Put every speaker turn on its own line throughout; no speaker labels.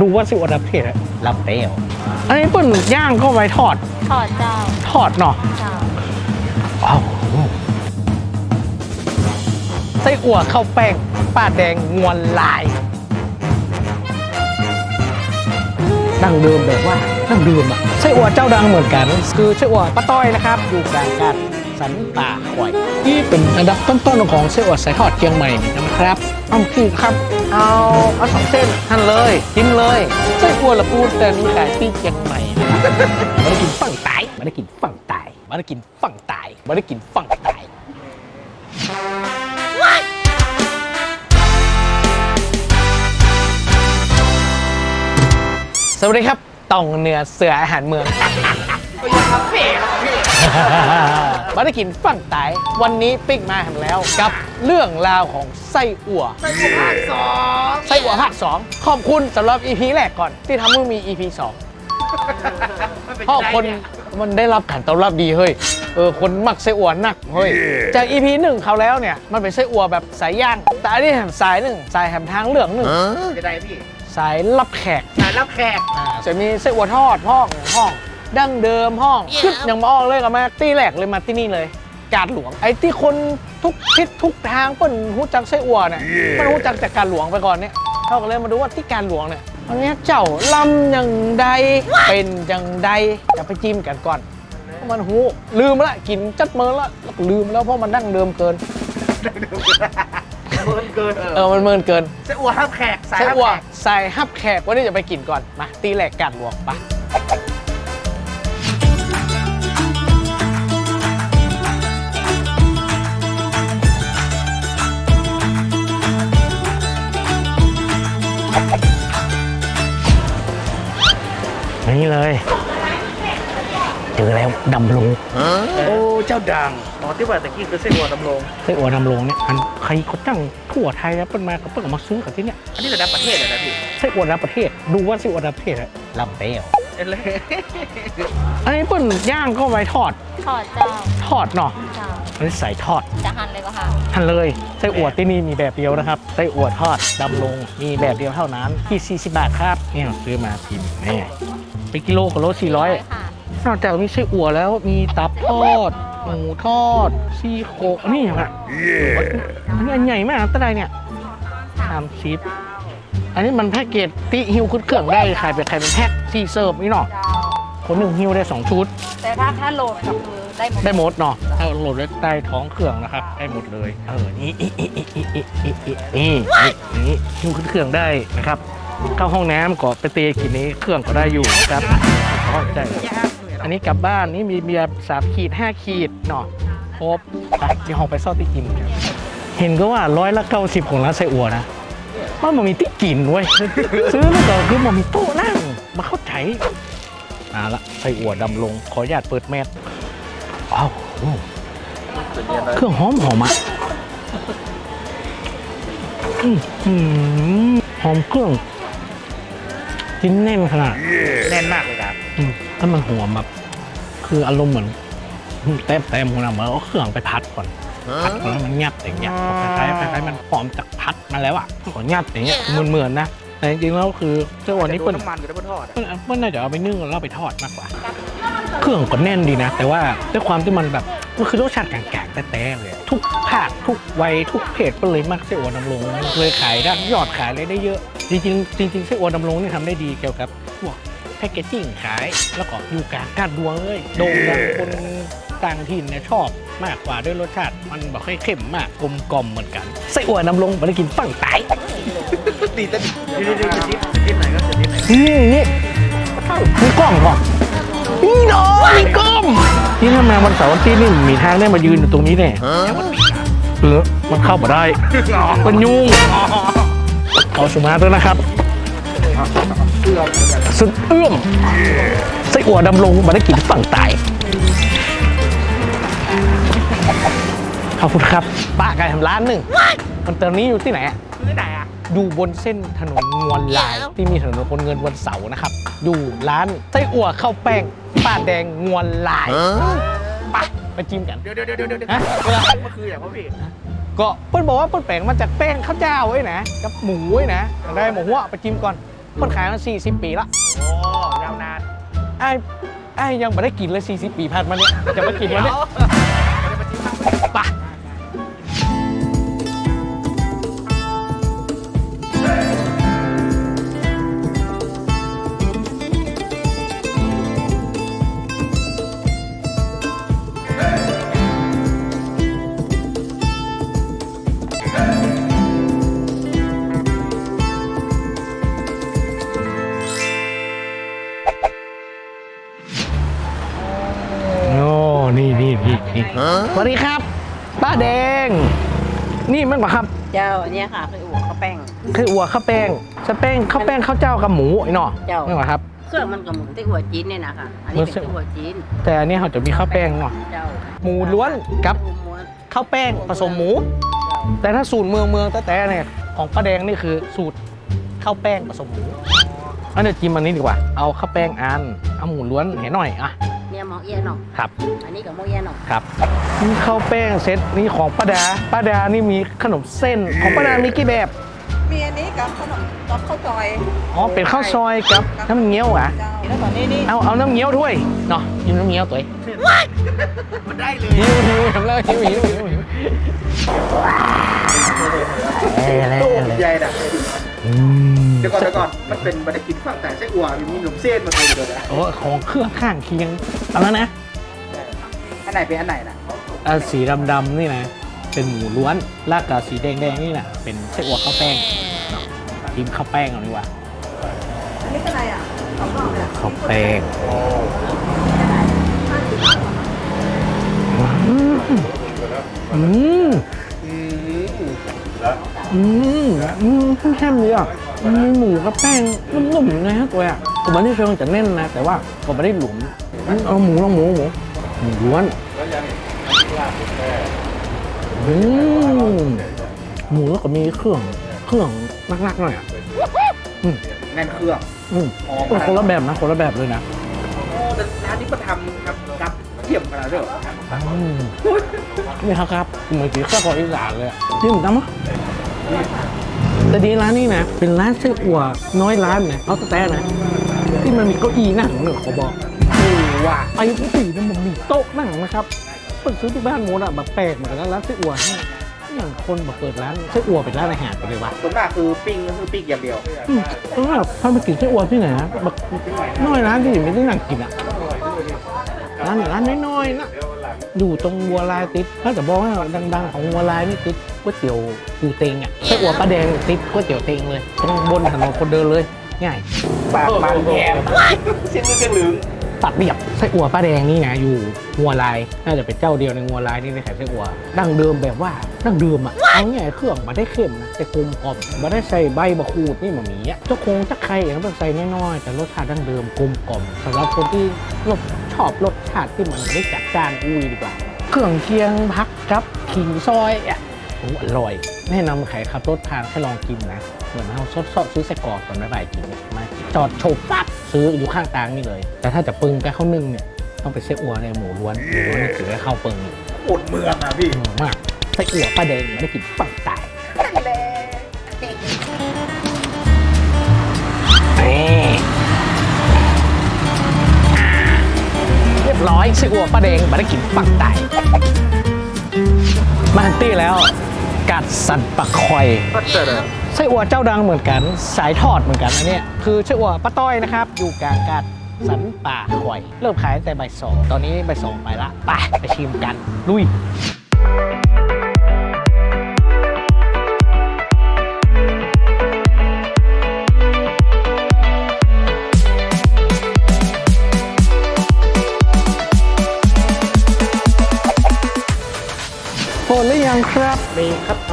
ดูว่าสิวอันดับประเทศอะ
ลำเปรี้ยว
อันนี้เปิ้นย่างก็ไว้ทอด
ทอดเจ้า
ทอดเนาะ
เจ้า
อ้าวไส้อั่วข้าวแป้งป้าแดงงวนลาย ดั้งเดิมแบบว่าดั้งเดิมอะไส้อั่วเจ้าดังเหมือนกัน คือไส้อั่วป้าต้อยนะครับ อยู่กลางการ สันป่าข่อย ที่เป็นอันดับต้นๆของไส้อั่วสายทอดเชียงใหม่นะครับเอาคือครับเอาเอาสองเส้นท่านเลยกินเลยไส้อั่วละปูแต่มีขายที่เชียงใหม่นะครับไม่ได้กินฝั่งใต้ไม่ได้กินฝั่งใต้ไม่ได้กินฝั่งใต้ไม่ได้กินฝั่งใต้สวัสดีครับต่องเหนือเสืออาหารเมือง มาได้กินฝั่งใต้วันนี้ปิ๊กมาแหมแล้ว กับเรื่องราวของไส้อั่ว
ไส้อั่วภาคสอง
ไส้อั่วภาคสองขอบคุณสำหรับ EP แรกก่อน ที่ทำให้มี EP สองเพราะคนมันได้รับการตอบรับดีเฮ้ย เออ คนมักไส้อั่วหนักเฮ้ย จาก EP หนึ่งเขาวแล้วเนี่ย มันเป็นไส้อั่วแบบสายย่าง แต่อันนี้แหมสายหนึ่ง สายแหมทางเลืองหนึ่ง
จะได้พี่
สายรับแขก
งานรับแขก
จะมีไส้อั่วทอดห้องห้อง ดั้งเดิมห้องขึ้นอย่างมาออกเลยกับมาตีแหลกเลยมาที่นี่เลย กาดหลวง ไอ้ที่คนทุกทิศทุกทางเปิ้นหูจักไส้อั่วเนี่ยมันหูจักจากการหลวงไปก่อนเนี่ยเขาก็เลยมาดูว่าที่การหลวงเนี่ยอันเนี้ยเจ้าลำอย่างใดเป็นอย่างใดจะไปจิ้มกันก่อนเพราะมันหูลืมละกินจัดเมินละแล้วก็ลืมแล้วเพราะมันดั้งเดิมเกิน
เกินเกิน
เออมันเมินเกิน
ไส้อั่วรับแขกสาย
ไส้
รับ
อั่ว
แขก
ใส่ฮับแขกวันนี้จะไปกินก่อนมาตีแหลกการหลวงป นี่เลย เจอแล้วดำลง
โอ้เจ้าดังอ๋อที่ว่าตะกี้คือไส้อั่วดำรง
ไส้อั่วดำลงเนี่ยอันใครเขาจ้างทั่วไทยแล้วเปิ้นมาเขาเปิ้ลเอามาซื้อกับที่เนี่ย
อันนี้ระดับประเทศเลยนะพี่
ไส้อั่วระดับประเทศดูว่าไส้อั่วระดับประเทศอะ
ลำเปรี้ยว เอ้ยเลย
อันนี้เปิ้ลย่างก็ไว้ทอด
ทอดเจ้า
ทอดเนาะ
เจ้า
อันนี้ใส่ทอด
จะหั่นเลยก็ค่ะ
ทันเลยไส้อั่วที่นี่มีแบบเดียวนะครับไส้อั่วทอดดำลงมีแบบเดียวเท่านั้นที่40บาทครับนี่เราซื้อมากินนี่เป็นกิโลกับโล400
ค่ะ
นอกจากมีไส้อั่วแล้วมีตับทอด หมูทอด ซี่โครงอันนี้อย่างอะอันนี้อันใหญ่มากตะไดเนี่ยสามชิป อันนี้มันแพ็กเกจที่ฮิวขึ้นเครื่องได้ขายเป็นใครเป็นแพ็คที่เสิร์ฟนี่เนาะ
เจ้า
คนหนึ่งฮิวได้สองชุด
แต่ถ้าถ้าโหลดก็คือได้หมด
ได้หมดเนาะถ้าโหลดไว้ใต้ท้องเครื่องนะครับ ได้หมดเลยเออนี่นี่นี่นี่นี่ฮิวขึ้นเครื่องได้นะครับ เข้าห้องน้ำก็ไปเตะกินนี้เครื่องก็ได้อยู่นะครับอ๋อได้อันนี้กลับบ้านนี่มีเบียร์สามขีดห้าขีดเนาะครบไปเดี๋ยวเราไปซ่อนที่กินกันเห็นก็ว่าร้อยละเก้าสิบของร้านไส้อั่วนะ มันมันมีที่กินเว้ย ซื้อแล้วก็คือมันมีโต๊ะนั่งมาเข้าใจเอาละไส้อั่วดำลง ขออนุญาตเปิดแมสอ้าวโอ้เครื่องหอมหอมอะอืมอืมหอมเครื่องจิ้นแน่นขนาด
แน่นมากเลยครับ
อืมถ้ามันหัวแบบคืออารมณ์เหมือนแต้มแต้มของเราเหมือนเอาเครื่องไปพัดก่อน พัดก่อนแล้วมันงับอย่างเงี้ยพอคล้ายๆคล้ายๆมันหอมจากพัดมาแล้วอะของับอย่างเงี้ยเหมือนๆนะแต่จริงๆแล้วคือเจ้าวันนี้
จะ
เปิ้ล
โดน้ำมันกับน้ำมันทอดอะ
เปิ้ลเปิ้ลน่าจะเอาไปนึ่งแล้วเอาไปทอดมากกว่า เครื่องก็แน่นดีนะ แต่ว่าด้วยความที่มันแบบมันคือรสชาติกลางๆแต่ๆเลยอะทุกภาคทุกวัยทุกเพศเปิ้ลเลยมักไส้อั่วดำรงเลยขายได้ยอดขายเลยได้เยอะ จริงๆจริงๆไส้อั่วดำรงนี่ทำได้ดีเกี่ยวกับพวกแพคเกจจิ้งขายแล้วก็อยู่กลางกาดดวงเลยโด่งดังคน ต่างถิ่นเนี่ยชอบมากกว่าด้วยรสชาติมันแบบค่อยเข้มมากกลมกล่อมเหมือนกันไส้อั่วน้ำลงมาได้กินฝั่งไต
ดีแต่ดีดีดีจะทิปทิปไหนก็จะทิปไหน
นี่นี่มีกล้องก่อนนี่เนาะมีกล้องที่ทำมาวันเสาร์วันอาที่นี่มีทางได้มายืนอยู่ตรงนี้เนี่ยเออมันเข้ามาได้มันยุ่งเอาสมาร์ทด้วยนะครับสุดเอื้อมไส้อั่วดำลงมาได้กินฝั่งใต้ ขอบคุณครับป้าไก่ทำร้านหนึ่งมันตอนนี้อยู่ที่ไหนอะ
คือไหนอะ
อยู่บนเส้นถนนงวนลาย ที่มีถนนคนเงินวันเสาร์นะครับ อยู่ร้านไส้อั่วข้าวแป้งป้าแดงงวนลายไปไปจิ้มกัน
เดี๋ยวเดี๋ยวเดี๋ยวเดี๋ยวเดี๋ยว
ฮะ
มันคืออย่างว่าพี่
ก็เปิ้ลบอกว่าเปิ้ลแป้งมาจากแป้งข้าวเจ้าไว้นะกับหมูไว้นะได้หมูหัวไปจิ้มก่อนเพิ่นขายมา40 ปีละ
โอ้ยาวนาน
ไอ้ไอ้ยังไม่ได้กินเลย40 ปีผ่านมาเนี่ยจะมากินวันเนี้ยไป นี่นี่นี่สวัสดีครับ ป้าแดง นี่มันปะครับ
เจ้าเนี่ยค่ะคืออู่ข้าวแป้ง
คืออัวข้าวแป้งสแป้งข้าวแป้งข้าวเจ้ากับหมูไอ้เนาะ
เจ้า
นี่ปะครับ
เครื่องมันกับหมูที่หัวจีนเนี่ยนะคะอันนี้เป็นที่หัวจีน
แต่อันนี้เขาจะมีข้าวแป้งเนาะ
เจ้า
หมูล้วนกับ
หมูม้วน
ข้าวแป้งผสมหมู แต่ถ้าสูตรเมืองเมืองแต่แต่เนี่ยของป้าแดงนี่คือสูตรข้าวแป้งผสมหมูอันเดี๋ยวจิ้มอันนี้ดีกว่า เอาข้าวแป้งอัน เอาหมูล้วนเห็นหน่อยอะ
เนี่ย หมอเอี้ยนเนาะ
ครับ
อันนี้กับหมอเอี้ยนเนาะ
ครับนี่ข้าวแป้งเซตนี่ของป้าดาป้าดานี่มีขนมเส้นของป้าดามีกี่แบบ
มีอันนี้กับขนมกับข้าวซอย
อ๋อเป็นข้าวซอยกับน้ำเงี้ยวอะ
เจ้าแล้วตอนนี้นี่
เอาเอาน้ำเงี้ยวด้วยเนาะกินน้ำเงี้ยวตัวเอง
มันได้เลย
หิวหิวทำแล้วหิวหิวหิวหิวเอ้ยอะไร
ตู้
อะไร
ใหญ่น่ะ
อืม
เดี๋ยวก่อนเดี๋ยวก่อนมันเป็นมันได้กินฝั่งแต่ไส้อั่วมีขนมเส้นมาเลยเดี๋ยวนะ
โอ้ของเครื่องข้างเคียงเอาแล้วนะ
อันไหนเป็นอันไหนน่ะ
อันสีดำๆนี่นะ เป็นหมูล้วนลากกับสีแดงๆนี่นะเป็นไส้อั่วข้าวแป้งเนาะกินข้าวแป้งเอาดีกว่า
อันนี้คืออะไรอะของเราเนี่ย
ข้าวแป้งอืมอืม
อืม
อืมอืมแค่นี้อะ มันมีหมูกับแป้งนุ่มๆนะฮะตัวอะผมไม่ได้เชิงจะแน่นนะ แต่ว่าก็ไม่ได้หลุมเอาหมูลองหมูหมูหมูล้วนอืมหมูแล้วก็มีเครื่องเครื่องนักๆหน่อยอะ
แน่นเครื่อง
อืม
อ๋อ
เออคนละแบบนะคนละแบบเลยนะ
โอ้แต่ร้านนี้มาทำครับกับเทียมกันแล้วด้วยเหรอ
อืมนี่ครับครับเหมือนกินข้าวกออีสานเลยอะจิ้มตั้มะ แต่ดีร้านนี้นะ เป็นร้านไส้อั่วน้อยร้านนะเอาแต่แต่นะ ที่มันมีเก้าอี้นั่งเนี่ยขอบอกโอ้ว่ะไปทุกปีเนี่ยมันมีโต๊ะนั่งนะครับเปิดซื้อที่บ้านโมดอะแบบแปลกเหมือนกันนะร้านไส้อั่วเนี่ยอย่างคนแบบเปิดร้านไส้อั่วเป็นร้านอาหารไปเลยวะ
ส่วนมากคือปิ้งก็คือปิ้งอย่างเดียว
อืมเพราะว่าถ้าไปกินไส้อั่วที่ไหนนะแบบน้อยร้านที่ไม่ได้นั่งกินอะร้านร้านน้อยๆนะอยู่ตรงวัวลายติดถ้าจะบอกว่าดัง ๆ ของวัวลายนี่ติด ก๋วยเตี๋ยวปูเต็งอะไส้อั่วป้าแดงติดก๋วยเตี๋ยวเต็งเลยตรงบนถนนคนเดินเลย ง่าย
ปากบางแก้มเส้นมันจะเหลือง
ตัดเรียบไส้อั่วป้าแดงนี่นะอยู่งัวลายน่าจะเป็นเจ้าเดียวในงัวลายที่ได้ขายไส้อั่วดั้งเดิมแบบว่าดั้งเดิมอะเอาง่ายๆเครื่องมาได้เข้มนะแต่กลมกล่อมมาได้ใส่ใบมะขูดนี่มามีอะเจ้าคงเจ้าใครอย่างนั้นใส่น้อยๆแต่รสชาติดั้งเดิมกลมกล่อมสำหรับคนที่รสชอบรสชาติที่มันไม่ได้จัดจ้านอุ้ยดีกว่า เครื่องเคียงพักกับขิงซอยอะโอ้อร่อย แนะนำใครขับรถทางให้ลองกินนะ เหมือนเราซดซซื้อไส้กรอกตอนบ่ายๆกินเนี่ยมาจอดโฉบปั๊บซื้ออยู่ข้างทางนี่เลย แต่ถ้าจะปึงไปเข้านึ่งเนี่ยต้องไปไส้อั่วในหมูล้วนหมูล้วนนี่ถือให้เข้าปึง
อดเมืองอะพี่
อร่อยมากไส้อั่วป้าแดงไม่ได้กินปังตายนี่เรียบร้อยไส้อั่วป้าแดงไม่ได้กินปังตายมาฮันตี้แล้ว กัดสันปะคอย
ก็เจอเลย
ไส้อั่วเจ้าดังเหมือนกัน สายทอดเหมือนกันอันเนี้ยคือไส้อั่วป้าต้อยนะครับ อยู่กลางกาดสันป่าคอย เริ่มขายตั้งแต่บ่ายสองตอนนี้บ่ายสองไปละไปไปชิมกันลุย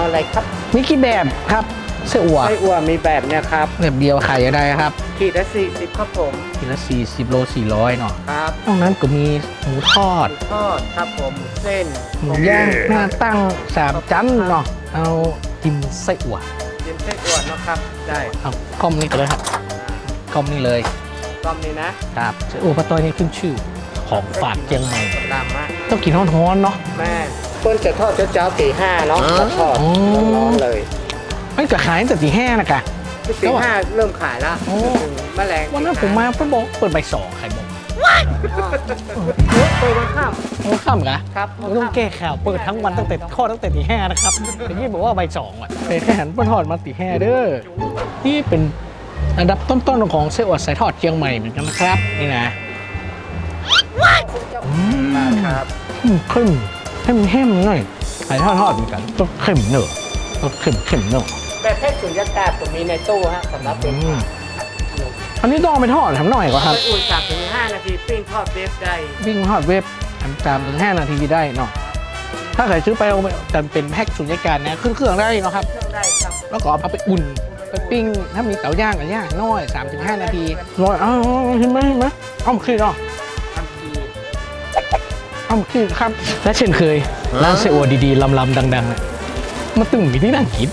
เอาอะไรครับ
มีกี่แบบครับไส้อั่ว
ไส้อั่วมีแบบเนี้ยครับ
แบบเดียวขายยังได้ครับ
ขีดละสี่สิบครับผม
ทีละ40 โล 400เนาะ
ครับ
นอกนั้นก็มีหมูทอด
ทอดครับผมเส้น
หมูย่างหน้าตั้งสามชั้นเนาะเอากินไส้อั่ว
เย็นไส้อั่วเนาะครับได้
เอากล้อมนี่ก็เลยครับกล้อมนี่เลย
รอบนี้นะครับ
ไส้อั่วป้าต้อยนี่ขึ้นชื่อของฝากเชียงใหม่
ลามะ
ต้องกินร้อนๆเนาะ
แม่ เปิ้ลจะทอดเจ้าๆตีห้าเนาะก็ทอด
อ๋อ
ร้อนๆเลย
ไม่จะขายตั้งแต่ตีห้านะกะ
ท
ตีห้าเริ่มขายแล้ว
โอ้
แมลง
วันนั้นผมมาเพิ่นบอกเปิดใบายสองใครบอก
เปิดวันข้าม
โอ้ข้ามกะ
ครับ
ไม่ต้องแก้ข่าวเปิดทั้งวันตั้งแต่ข้อตั้งแต่ตีห้านะครับแต่นี่บอกว่าใบสองอะแต่แค่หันเปิดทอดมาตีห้าเด้อนี่เป็นอันดับต้นๆของเซลล์สายทอดเชียงใหม่เหมือนกันนะครับนี่นะอืม
ครับ
อืมเข้ม เข้มเข้มหน่อยสายทอดทอดเหมือนกันก็เข้มเนอะก็เข้มเข้มเนอะ
แบบแพ็กสุญญากาศผมมีในตู้ฮะสำหรับเป็น
อืมอันนี้ต้องเอาไปทอดทำหน่อยกว่าครับ
ไปอุ่นสามถึงห้านาทีปิ้งทอดเบฟได้
วิ่งทอดเว็บทำตามถึง5นาทีได้เนาะถ้าใครซื้อไปเอาไปแต่เป็นแพ็คสุญญากาศนะขึ้นเครื่องได้เนาะครับ
เครื่องได้ครับ
แล้วก็เอาไปอุ่นไปปิ้งถ้ามีเตาย่างก็ย่างน้อย3-5 นาทีน้อยเอ้าวเห็นไหมเห็นไหมเอามาขี้เนาะ
ทำที
เอามาขี้ครับ และเช่นเคยร้านเซอัวดีๆลำๆดังๆน่ะมาตึงมีที่นั่งกิน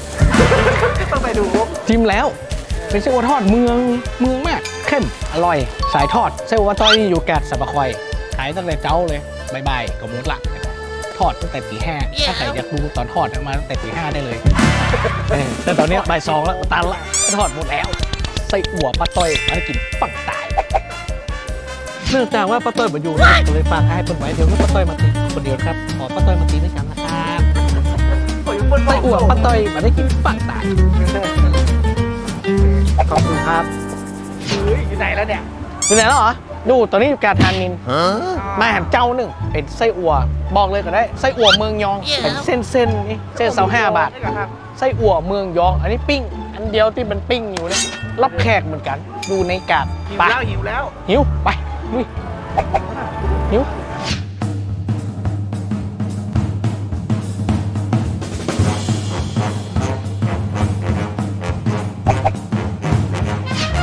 ต้องไปดู
จิ้มแล้ว เป็นเซอัวทอดเมืองเมืองมากเข้มอร่อย สายทอดเซอัวต้อยอยู่แกดสับปะคอยขายตั้งแต่เจ้าเลยบายๆกับมุกละทอดตั้งแต่ตีห้าถ้าใครอยากดูตอนทอดมาตั้งแต่ตีห้าได้เลยเออแต่ตอนเนี้ยบ่ายสองแล้วตันละทอดหมดแล้วไส้อั่วป้าต้อยมาให้กินปังตาย เนื่องจากว่าป้าต้อยมาอยู่นะก็เลยฝากให้คนไว้เดี๋ยวป้าต้อยมาตีคนเดียวครับขอป้าต้อยมาตีด้วยกันนะครับไส้อั่วป้าต้อยมาได้กินปังตาย
ขอบคุณครับ
อยู่ไหนแล้วเนี่ยอยู่ไหนแล้วเหรอดูตอนนี้อยู่กาทานินมาแหมเจ้าหนึ่งเป็นไส้อั่วบอกเลยก็ได้ไส้อั่วเมืองยองเป็นเส้นเส้นๆนี่เส้นเสาห้าบาทไส้อั่วเมืองยอง อันนี้ปิ้ง อันเดียวที่มันปิ้งอยู่เนี่ยรับแขกเหมือนกัน ดูในกาด
หิว
ไป
แล้วหิวแล้ว
หิวไป ลุยหิว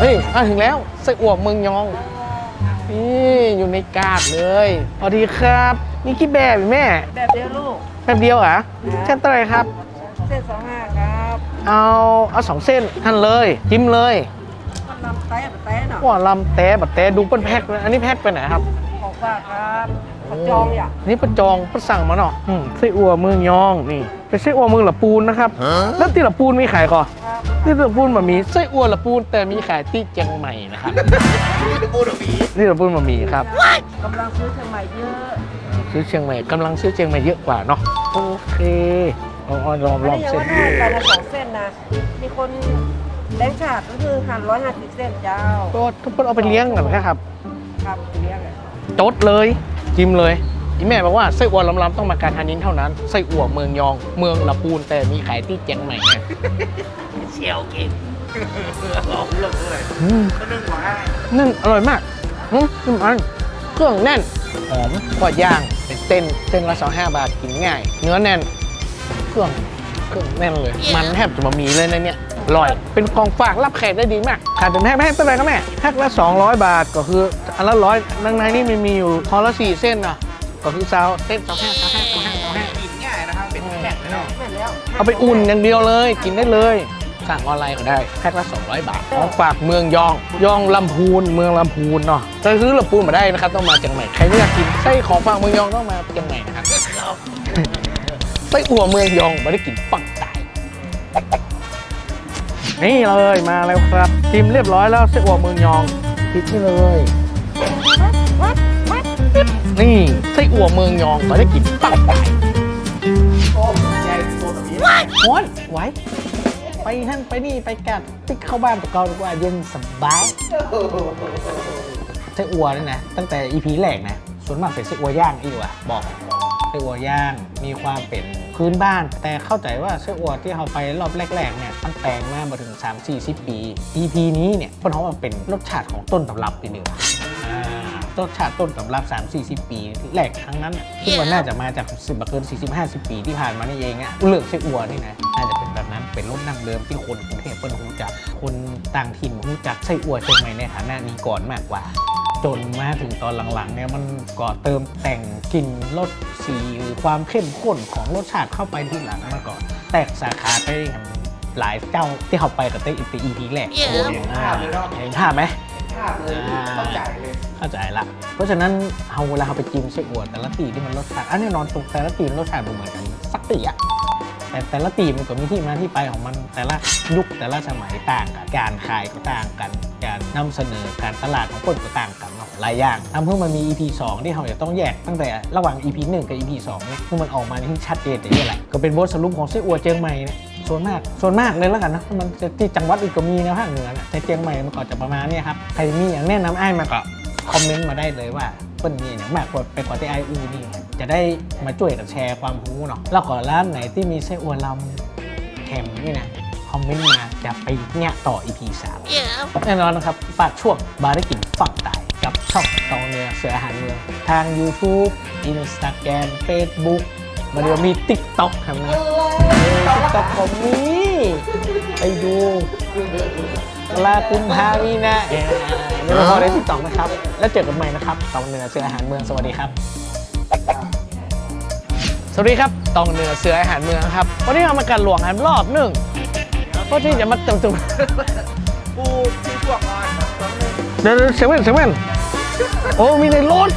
เฮ้ยมาถึงแล้วไส้อั่วเมืองยอง นี่อยู่ในกาดเลยสวัสดีครับ นี่กี่แบบอีกแม่
แบบเดียวลูก
แบบเดียวเหรอเส้นเท่าไหรครับ
เส้นสองห้าครับ
เอาเอาสองเส้นหั่นเลย จิ้มเลย
มัน ลำไต้แบบไต้เนาะ
ว่าลำแต้บัดแต้ดูเป็นแพ็คเลยอันนี้แพ็คไปไหนครับ
ของฝากครับของจองอย่า
นี่เป็นจองเป็นสั่งมาเนาะอืมไส้อั่วเมืองยองนี่เป็นไส้อั่วเมืองละปูนนะครับแล้วที่ละปูนมีขายก่อน
ครับ
ที่ละปูนมันมีไส้อั่วละปูนแต่มีขายที่เชียงใหม่นะครับ
นี่จะพูดหรือผี
ที่ละปูนมันมีครับ
กำลังซื้อเชียงใหม่เยอะ
ซื้อเชียงใหม่กำลังซื้อเชียงใหม่เยอะกว่าเนาะโอเคเอาเอาลอง
อัน
ลอง
นี้ยัง
เส้น
ว่าได้ไปละสองเส้นนะมีคน แบงค์ขาดก็คือหั่นร้อยห้าสิบเส้นเจ้า
ก็ทุกคนเอาไปเลี้ยงกันนะครับ
ครับเลี้ยงอะ
จดเลยจิ้มเลยอีแม่บอกว่าไส้อั่วลำๆต้องมาการทานินเท่านั้นไส้อั่วเมืองยอง เมืองละปูนแต่มีขายที่เชียงใหม่นะ
เชียวกิน
หอมลงเลย
อืม
ก็นึ่งหัวให้
นั่นอร่อยมากอืมอืมอันเครื่องแน่นหอมกว่าย่างเป็นเส้นเส้นละสองห้าบาทกินง่าย เนื้อแน่น เครื่องเครื่องแน่นเลย มันแทบจะมามีเลยนะเนี่ย อร่อย เป็นของฝากรับแขกได้ดีมากขายเป็นแพ็คแพ็คเท่าไหร่ครับแม่แพ็คละ 200 บาทก็คืออันละร้อยดังในนี่มันมีอยู่คอละสี่เส้นนะก็คือซาวเส้นสองห้าสองห้าสองห้าสองห้า
กินง่ายนะครับเป็นแข็งเนาะ
แม่นแล้ว
เอาไปอุ่นอย่างเดียวเลยกินได้เลยสั่งออนไลน์ก็ได้แพ็คละ 200 บาทของฝากเมืองยอง ยองลำพูน เมืองลำพูนเนาะจะซื้อลำพูนมาได้นะครับ ต้องมาเชียงใหม่ ใครที่อยากกินไส้ของฝากเมืองยองต้องมาเชียงใหม่นะครับ ไส้อั่วเมืองยองไม่ได้กินปังตาย นี่เลยมาแล้วครับทิมเรียบร้อยแล้วไส้อั่วเมืองยองพิดนี่เลย นี่ไส้อั่วเมืองยองไม่ได้กินปังตาย
โอ้ใหญ่ตัวแบบนี้
โอ้ยไหวไปนั่นไปนี่ไปกัดติ๊กเข้าบ้านตะเกาดีกว่าเย็นสบายไส้อัวนี่นะ ตั้งแต่ EP แรกนะ ส่วนมากเป็นไส้อัวย่างอีกว่ะบอกไส้อัวย่าง มีความเป็นพื้นบ้าน แต่เข้าใจว่าไส้อัวที่เราไปรอบแรกๆเนี่ยมันแปลงมามาถึง 3 4 0 ปี EP นี้เนี่ยพราะเขาเป็นรสชาติของต้นตำรับไปหนึ่งรสชาติต้นตำรับ 3 4 0 ปีแรกครั้งนั้นน่ะคิดว่าน่าจะมาจากสิบเกิน40 50 ปีที่ผ่านมานี่เองอะเลือกไส้อัวนี่นะน่าจะเป็นแบบนั้นเป็นรสดั้งเดิมที่คนกรุงเทพเปิ้ลรู้จักคนต่างถิ่นรู้จักไส้อัวเชียงใหม่ในฐานะนี้ก่อนมากกว่า จนมาถึงตอนหลังๆเนี่ยมันก็เติมแต่งกลิ่นรสสีหรือความเข้มข้นของรสชาติเข้าไปที่หลังมาก่อน แตกสาขาไปหลายเจ้าที่เขาไปกับเต้อีพีแรก
เห็นภาพเลยเนาะ
เห็นภาพไหม
ภาพเลยเข้าใจเลย
เข้าใจละ เพราะฉะนั้นเอาเวลาเราไปจิ้มไส้อั่วแต่ละตีที่มันรสชาติอันนี้นอนตรงแต่ละตีมันรสชาติบ่เหมือนกันสักตีอะ แต่แต่ละตีมันก็มีที่มาที่ไปของมันแต่ละยุคแต่ละสมัยต่างกันการขายก็ต่างกัน การนำเสนอการตลาดของคนก็ต่างกันหลายอย่างทำเพื่อมันมี EP 2 ที่เราจะต้องแยกตั้งแต่ระหว่าง EP 1 กับ EP 2เนี่ยคือมันออกมาที่ชัดเจนอย่างนี้แหละก็เป็นบทสรุปของเส้อัวเจียงใหม่เนี่ยส่วนมาก ส่วนมากเลยแล้วกันนะ มันจะที่จังหวัดอื่นก็มีนะภาคเหนือนะแต่เจียงใหม่มันก็จะประมาณนี้ครับ ใครมีอย่างแนะนำไอ้มาก็คอมเมนต์มาได้เลยว่าเปิ้นมีอย่างมากกว่าไปกว่าที่ไออูนี่ จะได้มาช่วยกันแชร์ความรู้เนาะแล้วก็ร้านไหนที่มีไส้อัวลำแถมนี่นะคอมเมนต์มาจะไปเนี่ยต่อ EP 3แน่นอนนะครับฝากช่วงบาร์ได้กินฝักตายกับช่องตองเนื้อเสืออาหารเมืองทาง YouTube Instagram Facebook มาเดี๋ยวมี TikTok ครับนะ TikTok ผมมีไปดูลากุมภามีนะเออเดี๋ยวเราพอได้ TikTok นะครับ แล้วเจอกันใหม่นะครับตองเนื้อเสืออาหารเมืองสวัสดีครับ สวัสดีครับตองเหนือเสืออาหารเมืองครับ วันนี้เรามากันหลวงกันรอบหนึ่งเพื่อที่จะมาเติมเต็ม
ปูที่พวกนอน
เดี๋ยวเซเว่นเซเว่นโอ้มีในรถ